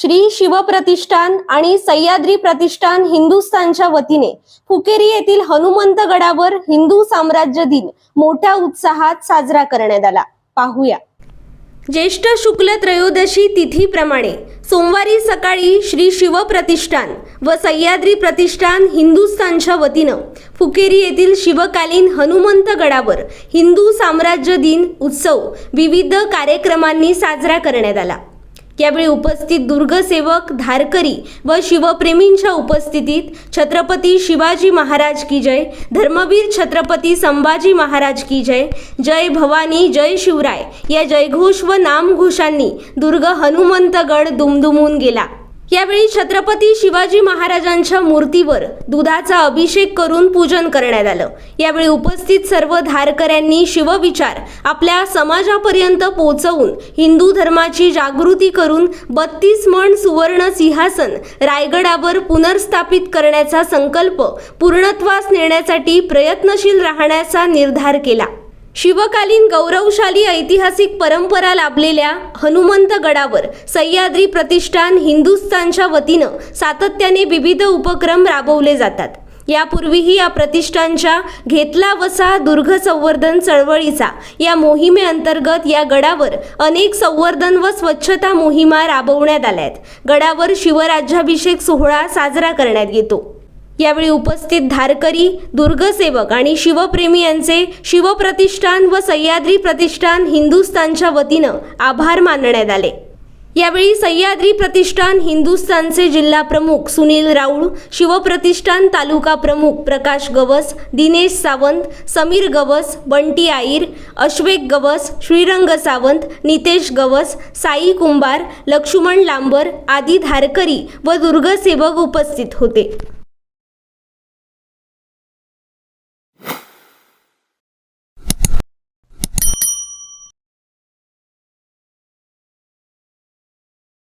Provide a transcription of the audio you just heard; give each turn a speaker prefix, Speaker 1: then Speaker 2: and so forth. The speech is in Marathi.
Speaker 1: श्री शिवप्रतिष्ठान आणि सह्याद्री प्रतिष्ठान हिंदुस्थानच्या वतीने फुकेरी येथील हनुमंत गडावर हिंदू साम्राज्य दिन मोठ्या उत्साहात साजरा करण्यात आला. पाहूया. ज्येष्ठ शुक्ल त्रयोदशी तिथीप्रमाणे सोमवारी सकाळी श्री शिवप्रतिष्ठान व सह्याद्री प्रतिष्ठान हिंदुस्थानच्या वतीनं फुकेरी येथील शिवकालीन हनुमंत गडावर हिंदू साम्राज्य दिन उत्सव विविध कार्यक्रमांनी साजरा करण्यात आला. यावेळी उपस्थित दुर्गसेवक धारकरी व शिवप्रेमींच्या उपस्थितीत छत्रपती शिवाजी महाराज की जय धर्मवीर छत्रपती संभाजी महाराज की जय जय भवानी जय शिवराय या जयघोष व नामघोषांनी दुर्ग हनुमंतगड दुमदुमून गेला. यावेळी छत्रपती शिवाजी महाराजांच्या मूर्तीवर दुधाचा अभिषेक करून पूजन करण्यात आलं. यावेळी उपस्थित सर्व धारकऱ्यांनी शिवविचार आपल्या समाजापर्यंत पोहोचवून हिंदू धर्माची जागृती करून बत्तीस मण सुवर्ण सिंहासन रायगडावर पुनर्स्थापित करण्याचा संकल्प पूर्णत्वास नेण्यासाठी प्रयत्नशील राहण्याचा निर्धार केला. शिवकालीन गौरवशाली ऐतिहासिक परंपरा लाभलेल्या हनुमंत गडावर सह्याद्री प्रतिष्ठान हिंदुस्थानच्या वतीनं सातत्याने विविध उपक्रम राबवले जातात. यापूर्वीही या प्रतिष्ठानच्या घेतला वसा दुर्ग संवर्धन चळवळीचा या मोहिमेअंतर्गत या गडावर अनेक संवर्धन व स्वच्छता मोहिमा राबवण्यात आल्या आहेत. गडावर शिवराज्याभिषेक सोहळा साजरा करण्यात येतो. यावेळी उपस्थित धारकरी दुर्गसेवक आणि शिवप्रेमी यांचे शिवप्रतिष्ठान व सह्याद्री प्रतिष्ठान हिंदुस्थानच्या वतीनं आभार मानण्यात आले. यावेळी सह्याद्री प्रतिष्ठान हिंदुस्थानचे जिल्हा प्रमुख सुनील राऊळ शिवप्रतिष्ठान तालुका प्रमुख प्रकाश गवस दिनेश सावंत समीर गवस बंटी आईर अश्वेक गवस श्रीरंग सावंत नितेश गवस साई कुंभार लक्ष्मण लांबर आदी धारकरी व दुर्गसेवक उपस्थित होते.